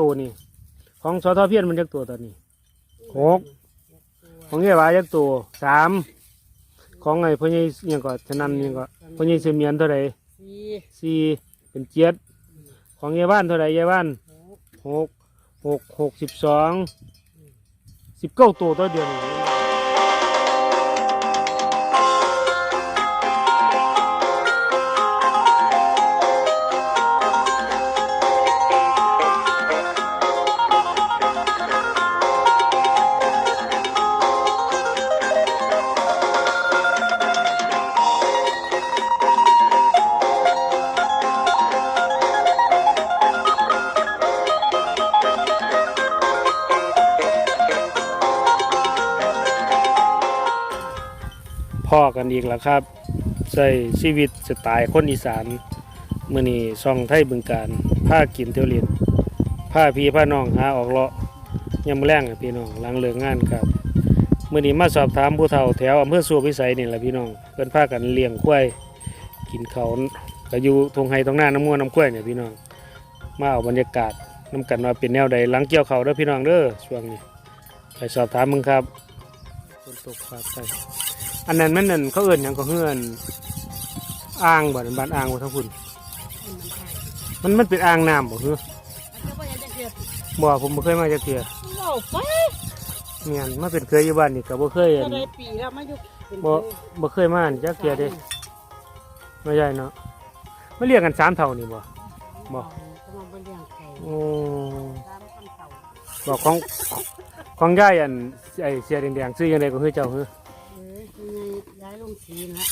ตัวนี่ ของสอทอเพียนมันจักตัวตอนนี้หกของเงี้ยวาจักตัวสามของไอ้พ่อใหญ่ยังก็ฉะนั้นยังก็พ่อใหญ่เสมียนเท่าไหร่สี่สี่เป็นเจ็ดของยายบ้านเท่าไหร่ยายบ้านหกหกหกหกสิบสองสิบเก้าตัวต่อเดือน พ่อกันอีกแล้วครับใส่ชีวิตสไตล์คนอีสานมือนี้ซ่องไทยบึงการผ้ากินเที่ยวเรียนผ้าพีผ้าน้องหาออกเลาะยำแรงอะพี่น้องหลังเลิกงานครับมือนี้มาสอบถามผู้เฒ่าแถวอำเภอสัวพิสัยนี่แหละพี่น้องเพิ่นพากันเลี้ยงควายกินเขาก็อยู่ทงไห้ตรงหน้าน้ำมัวน้ำกล้วยเนี่ยพี่น้อง มาเอาบรรยากาศน้ำกันว่าเป็นแนวใดหลังเกี่ยวเขาเด้อพี่น้องเด้อช่วงนี้ไปสอบถามมึงครับฝนตกฟ้าใส อันนั้นมันนั่นเขาเอื่นหยังก็เฮือนอ่างบ่นั่นบ้านอ่างบ่ทั้งพุ่นมันมันหายมันมันเป็นอ่างน้ำบ่เฮือแล้วก็ยังจะเกิดบ่ผมบ่เคยมาจักเทื่อเล่าไปเมียนมาเป็นเคยอยู่บ้านนี่ก็บ่เคยก็อั่นได้ปีแล้วมาอยู่เป็นบ่บ่เคยมาอั่นจักเทื่อเด้ไม่ใช่เนาะมาเรียกกันสามเท่านี่บ่บ่ก็มาบ่เลี้ยงไก่โอ้ตามคนเฒ่าบอกของของยายอันไอ้เสียแดงๆซื้อจังไดก็คือเจ้าคือ งสีนะ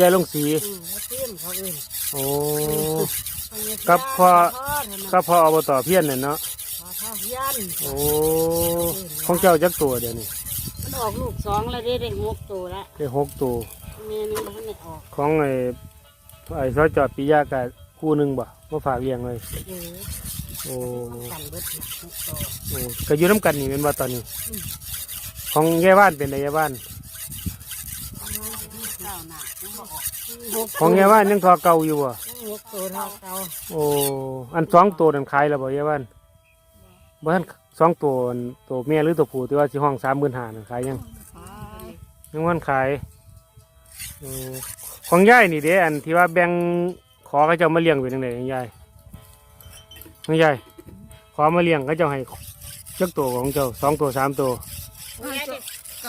ยายลงสีอืมแล้วเพื่อนเขาเอื่นโอ้เอาไงกับพ่อพ่อเถอะนะก็พออบตเพี้ยนน่ะเนาะพ่อเท่าเฮียนโอ้ของเจ้าจักตัวเดี๋ยวนี้มันออกลูกสองแล้วได้ได้หกตัวละได้หกตัวแม่นี่มันไม่ออกของไอ้ไอ้ซอยจอดปิยากะคู่หนึ่งบ่มาฝากเลี้ยงเลยเออโอ้กันเบิดหกตัว โอ้ก็อยู่น้ำกันนี่เป็นว่าตอนนี้ของแย่บ้านเป็นไงแย่บ้านเก้าหน้ายังบ่ออกหก ของแย่บ้านยังทอเก่าอยู่บ่หกตัวเท่าเก่าโอ้อันสองตัวนั่นขายแล้วบ่แย่บ้านบ้านสองตัวอันตัวเมียหรือตัวผู้ที่ว่าสิห้องสามหมื่นห้านั่นขายยังยังวันขายโอ้ของยายนี่เด้อันที่ว่าแบ่งขอเขาเจ้ามาเลี้ยงเป็นยังไงยายของยายขอมาเลี้ยงเขาเจ้าให้จักตัวของเจ้าสองตัวสามตัวก็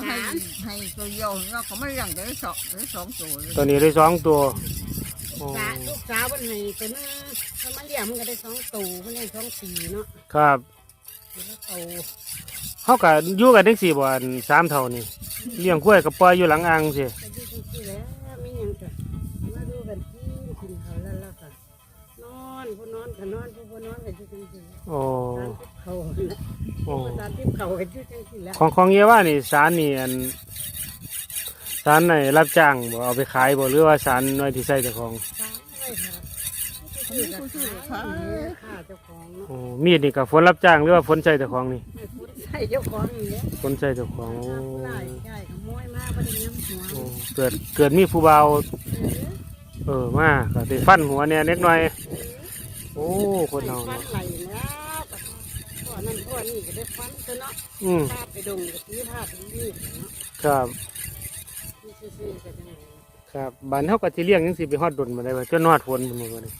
ให้ให้ตัวเดียวเราก็ไม่เลี้ยงได้สองได้สองตัวเลยตัวนี้ได้สองตัวโอ้สาลูกสาววันไหนตัวนึงถ้ามันเลี้ยงมันก็ได้สองตัวมันได้สองปีเนาะครับตัวละโตเขากับอยู่กันทั้งสี่บ่อันสามเท่านี่เลี้ยงกล้วยกับปล่อยอยู่หลังอ่างสิ ก็อยู่ที่ นอนผู้นอนก็นอนผู้ผู้นอนก็อยู่จังซี่โอ้ ตามที่เขาโอ้ ตามที่เขาก็อยู่จังซี่แล้วของของเยาว่านี่สารนี่อันสารไหนรับจ้างบ่เอาไปขายบ่หรือว่าสารน้อยที่ใส่เจ้าของตามไว้ครับนี่คือขายค่าเจ้าของเนาะโอ้มีดนี่กับฝนรับจ้างหรือว่าฝนใส่เจ้าของนี่ให้คนใส่เจ้าของนี่แหละฝนใส่เจ้าของโอ้ไล่ใช่ขโมยมาบ่ได้น้ำหัวโอ้เกิดเกิดมีผู้เบาเออมาก็ได้ฟันหัวเนี่ยเล็กน้อย โอ้คนเราฟันเนาะไหลแล้วพ่อนั่นพ่อนี่ก็ได้ฟันซะเนาะอืมภาพไปดงกับที่ภาพนี่เนาะครับนี่ซื่อๆกันจังไงครับบ้านเฮาก็สิเลี้ยงจังซี่ไปฮอดดนมาได้ว่าจนฮอดฝนพุ่นบ่นี่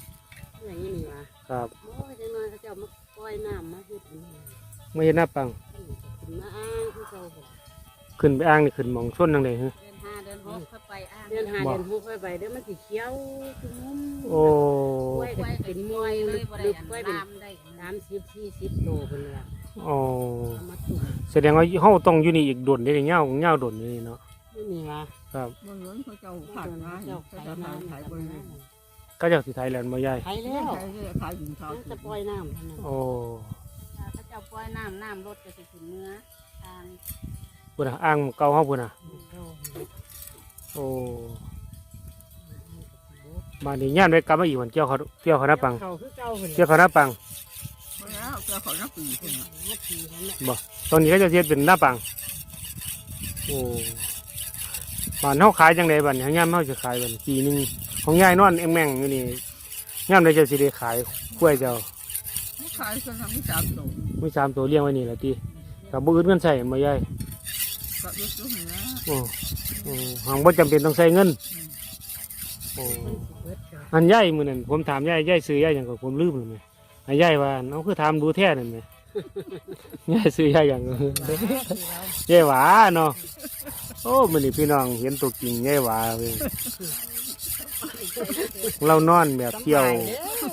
อย่างนี้นี่วะครับโอ้ยจังน้อยเขาเจ้ามาปล่อยน้ำมาเฮ็ดอันนี้ไม่เห็นหน้าปัง ขึ้นมาอ้างคือเก่าบ่ขึ้นไปอ่างนี่ขึ้นหมองชนทางใดฮะเดือนห้าเดือนหกเข้าไปอ่าง เดือนหาเดือนหกไปไปเดี๋ยวมันสิเขียวคือมุมโอ้กล้วยก็เป็นมวยลึกลึกกล้วยเป็นน้ำได้สามสิบสี่สิบโตเป็นเลยอะโอ้เอามาตุ่มแสดงว่าเฮาต้องอยู่นี่อีกดนได้เงาเงาดนนี่เนาะไม่มีวะครับบนหลวงเขาเจ้าผ่านมาเขาเจ้าผ่านขายบนนี้ก็เจ้าสิไทยแลนด์บ่ใหญ่ไทยแล้วขายเรื่อยขายถึงเช้ามันจะปล่อยน้ำเท่านั้นโอ้พระเจ้าปล่อยน้ำน้ำรถจะสิถึงเนื้อทางพุ่นน่ะอ่างเก่าเฮาพุ่นน่ะ โอ้ บ้านนี้ย่านไว้กลับมาอีกวันเกี่ยวเขาเกี่ยวเขาหน้าปัง เขาคือเก่าคนเกี่ยวเขาหน้าปังเมื่อแล้วเจ้าเขานักปีขึ้นมาทีนั้นแหละบ่ตอนนี้ก็จะเฮ็ดเป็นหน้าปัง โอ้บ้านเฮาขายจังไดบัดนี้ย่ามเฮาจะขายบัดปีหนึงของยายนอนแองแม่งอยู่นี่ย่ามใดจะสิได้ขายกล้วยเจ้าไม่ขขายก็ทั้งสามตัวมีสามตัวเลี้ยงไว้นี่แหละติกับบ่อื่นเงินใส่บ่ยาย ก็รู้สึกนะโอ้โอ้หังบ่จำเป็นต้องใช้เงินโอ้มันสิเบิดก่อนอันยายมื้อนั้นผมถามยายยายซื้อยายหยังก็ผมลืมแล้วแม่อันยายว่าเอาคือถามดูแท้นั่นแหมยายซื้อยายหยังยายหวาเนาะโอ้มื้อนี้พี่น้องเห็นตัวจริงยายหวาเว้ยเรานอนแบบเกี่ยว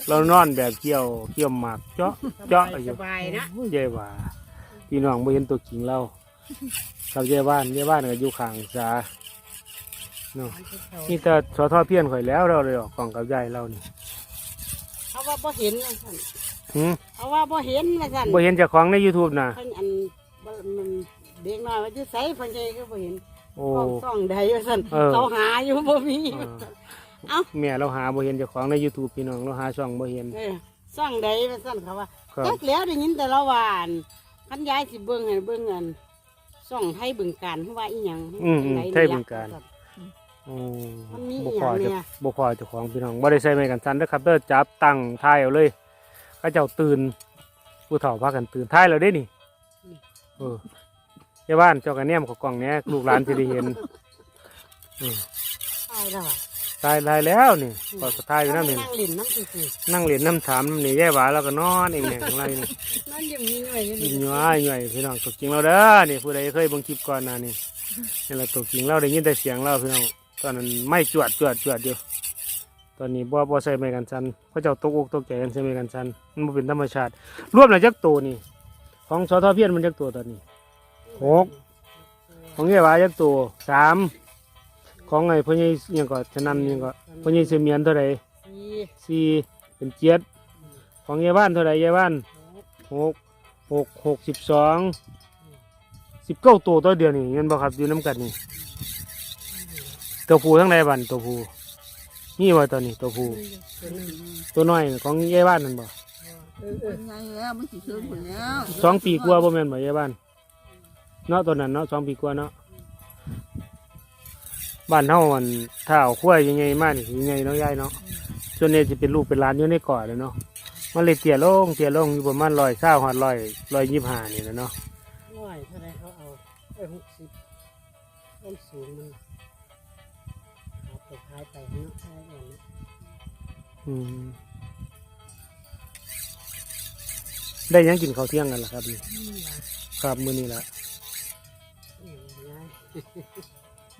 เรานอนแบบเกี่ยวเกี่ยวหมากเจาะเจาะอยู่ สบายนะ โอ้ยยายหว่าพี่น้องไม่เห็นตัวจริงเรา กับยายบ้านยายบ้านก็อยู่ข้างสาเนาะนี่แต่สอทอเพี้ยนข่อยแล้วเราเลยออกกล่องกับยายเรานี่เขาว่าบ่เห็นว่าซั่นหืมเขาว่าบ่เห็นว่าซั่นบ่เห็นเจากของใน YouTube นะเพิ่นอันบ่มันเด็กน้อยว่าอยู่ไสเพิ่นใจก็บ่เห็นโอ้ กล้องซ่องใดว่าซั่นเออ เขาหาอยู่บ่มี เออเอ้า แม่เราหาบ่เห็นเจากของใน YouTube พี่น้องเราหาช่องบ่เห็น เออซ่องใดว่าซั่นเขาว่าครับ จักแล้วได้ยินแต่ละวาอั่นคันยายสิเบิ่งให้เบิ่งอัน ซ่องไทยบึงการคือว่าอีหยังอืมอืมจั่งใดไทยบึงการนี่ล่ะโอ้มันมีบ่อีหพยัองจะเนี่ยบ่พอเจ้าของพี่น้องบ่ได้ใส่ไม้กันสั่นเด้อครับเด้อจับตั้งท้ายเอาเลยเขาเจ้าตื่นผู้เฒ่าพากันตื่นท้ายแล้วเด้นี่เออยายบ้านเจ้ากันแนมเของกล่องเนี้ยลูกหลานสิได้เห็นใช่แล้วอะ ตายตายแล้วนี่ก็สทายอยู่นั่นนี่นี่นั่งเล่นน้ำซื่อนั่งเล่นน้ำถามน้ำนี่แย่หวาแล้วก็นอนเองเนี่ยของเรานี่ๆนั่นยังมีหน่อยอยู่ยินี่นย้อยย้อยพี่น้องตกจริงเราเด้อนี่ผู้ใดเคยเบังคลิปก่อนหนะนี่นี่เราตกจริงเราได้ยินแต่เสียงเราพี่น้องตอนนั้นไม่จวดจวดจวดอยู่ตอนนี้บ่บ่ใส่ไม้กันสันเพราะเจ้าตกอกตกใจกันใส่ไม้กันสันมันบ่เป็นธรรมชาติรวมแล้วจักตัวนี่ ของสทเพียนมันจักตัวตอนนี้หกของแย่หวาจักตัวสาม ของไอ้พ่อใหญ่ยังก็ฉะนั้นยังก็พ่อใหญ่เสมียนเท่าไหร่สี่สี่เป็นเจ็ดของยายบ้านเท่าไหรยายบ้านหกหกหกหกสิบสองสิบเก้าตัวตัวเดียวนี่เงินบ่ครับอยู่น้ำกันนี่ตัวผู้ทั้งในบ้านตัวผู้นี่ว่าตอนนี้ตัวผู้ตัวหนึ่งตัวน้อยของยายบ้านนั่นบ่เออเอเป็อนไงแล้วมันสิซื้อคนแล้วสองปีกว่าบ่แม่นบ่ยายบ้านเนาะตัวนั้นเนาะสองปีกว่าเนาะ บ้านเฮามันถ้าเอาขั้วยังไงมากนี่ยังไงเนาะยายเนาะส่วนนี้จะเป็นลูกเป็นหลานอยู่ในเกาะเลยเนาะมันเลยเตี้ยลงเตี้ยลงอยู่ประมาณร้อยเศร้าหอดร้อยร้อยยี่สิบห้านี่แหละเนาะร้อยเท่าไหรเขาเอาเออหกสิบต้นสูงมันเอาไปขายไปเนาะขายก่อนนะอืมได้หยังกินข้าวเที่ยงกันล่ะครับนี่นี่ล่ะครับมื้อนี้ละ นี่ยาย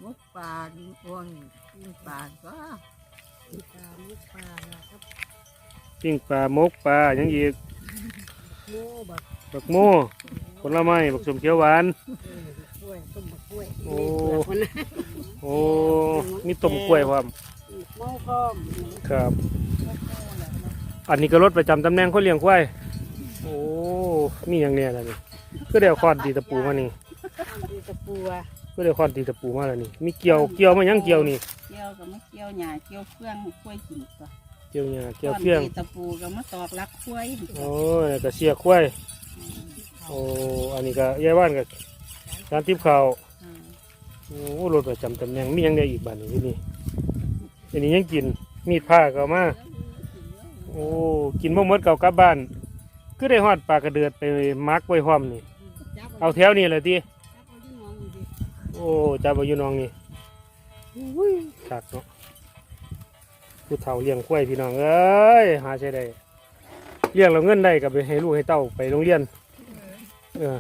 มุกปลาดีคนกินปลาก็มีปลามีปลาครับปิ้งปลาหมกปลายังอีกโม่บักบักโม่ผลไม้บักสมเขียวหวานกล้วยต้มบักกล้วยโอ้โอ้มีต้มกล้วยความเมาพร้อมครับ อันนี้ก็รถประจำตำแหน่งคนเลี้ยงควายโอ้มีอย่างเนี้ยล่ะนี่ก็เดี๋ยวคอนตีตะปูมานี่ดีตะปูอะ ก็เดี๋ยวคอนตีตะปูมาแล้วนี่ มีเกี่ยวเกี่ยวมาหยังเกี่ยวนี่ เกี่ยวกับมะเกี่ยวหญ้าเกี่ยวเฟืองกล้วยกินตัวเกี่ยวเนี่ยเกี่ยวเพียงตอนตะปูกับมะตอกลักกล้วยโอ้ยก็เสียควายโอ้อันนี้ก็ยายบ้านก็การทิพเขาวอืมโอ้รถประจำตำแหน่งมีหยังได้อีกบ้านหนึงที่นี่อันนี้ยังกินมีดผ้าก็เอามาโอ้กินบ่หมดเก่ากลับบ้านก็ได้ฮอดปลากระเดือดไปมักไว้พร้อมนี่จับเอาแถวนี้แหละทีจับเอาที่มองอยู่ดิ โอ้จับเอาอยู่น้องนี่อุ้ยคักเนาะผู้เฒ่าเลี้ยงควายพี่น้องเอ้ยหาใช้ได้เลี้ยงเราเงินได้กับไปให้ลูกให้เต้าไปโรงเรียน เออ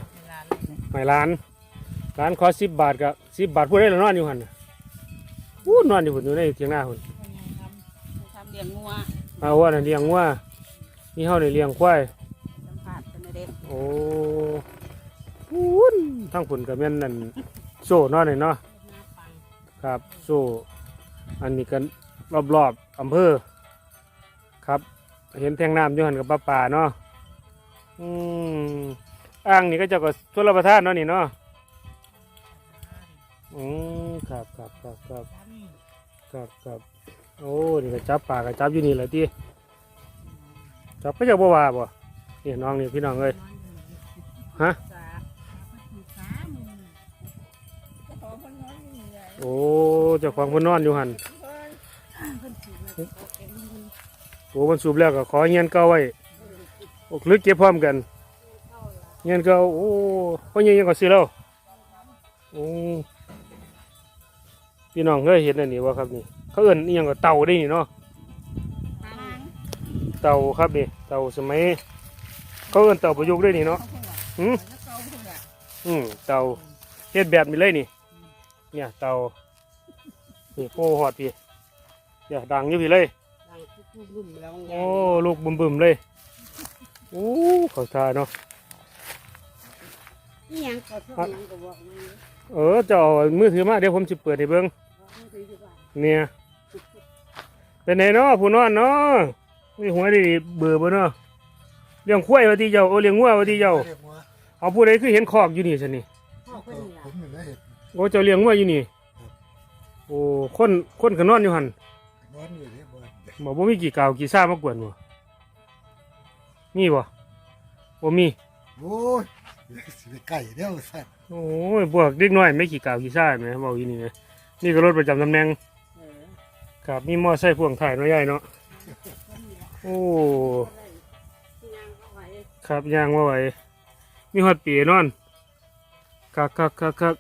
ไม่ร้านร้านขอสิบบาทกับสิบบาทพูดได้แล้วนอนอยู่หันน่ะอู้นอนอยู่หุ่นอยู่ในเทียงหน้าหุ่นทำเลี้ยงงัวเอาว่าน่ะเลี้ยงว่านี่เฮาเนี่ยเลี้ยงควายสัมผัสเป็นเด็กโอ้หุ่นทั้งผุนกับแม่นนั่น โซ่เนอนนี่เนาะครับโซ่อันนี้กันรอบๆอำเภอครับ เห็นแทงน้ำอยู่หันกับปลาป่าเนาะอืมอ่างนี่ก็เจะก็ทุรประทานเนาะนี่เนาะอืมครับครับครับครับครับครับโอ้นี่ก็จับปลาก็จับอยู่นี่แหละที่จับก็จะบ่ว่าบ่นี่น้องนี่พี่น้องเอ้ยฮะ โอ้เจ้าของเพิ่นนอนอยู่หันโอ้มันสูบแล้วก็ขอเงียนเก่าไว้โอ้หรือเก็บพร้อมกันเงินก็โอ้พ่อใหญ่ยังก็ซื้อแล้วโอ้พี่น้องเคยเห็นอันนี้ว่าครับนี่ เขาเอิ้นยังก็เต่าได้นี่เนาะเต่าครับนี่เต่าสมัยเขาเอิ้นเต่าประยุกต์ได้นี่เนาะหืมเก่าพุ่นน่ะอืมเต่าเฮ็ดแบบนี้เลยนี่ เนี่ยเต่านี่โอ้หอดพี่เดี๋ยวดังอยู่พี่เลย ดังทุกๆรุ่มแล้วโอ้ลูกบึมๆเลยโอ้เขาทาเนาะนี่ยังก็ทุกยังก็บอกมาอยู่เออจะเอามือถือมาเดี๋ยวผมจะเปิดให้เบิ่งบอกมาถืออยู่บ้านเนี่ยเป็นไงเนาะผู้นอนเนาะมีหัวดีเบื่อบ่เนาะเลี้ยงควายว่าที่เจ้าโอเลี้ยงงัวว่าที่เจ้าเรียกว่าเอาผู้ใดคือเห็นคอกอยู่นี่ซะนี่พ่อคนนี้ล่ะผม อ้เจ้าเลี้ยงงัวอยู่นี่ โอ้คนคนก็นอนอยู่หั่นนอนอยู่ที่บ้านบ่บ่มีกี่กาวกี่ซ่ามากวนบ่มีบ่บ่มี โอ้ยสิไปไก่เดียวสัตว์โอ้ยพวกเด็กน้อยไม่กี่กาวกี่ซ่าแหมเว้าอยู่นี่นะนี่ก็รถประจำตำแหน่งเออครับมีมอไซค์พ่วงถ่ายเนาะยายเนาะโอ้ที่ยังเขาไว้ครับย่างว่าไหวมีฮอดปีนอนคักคักคักคัก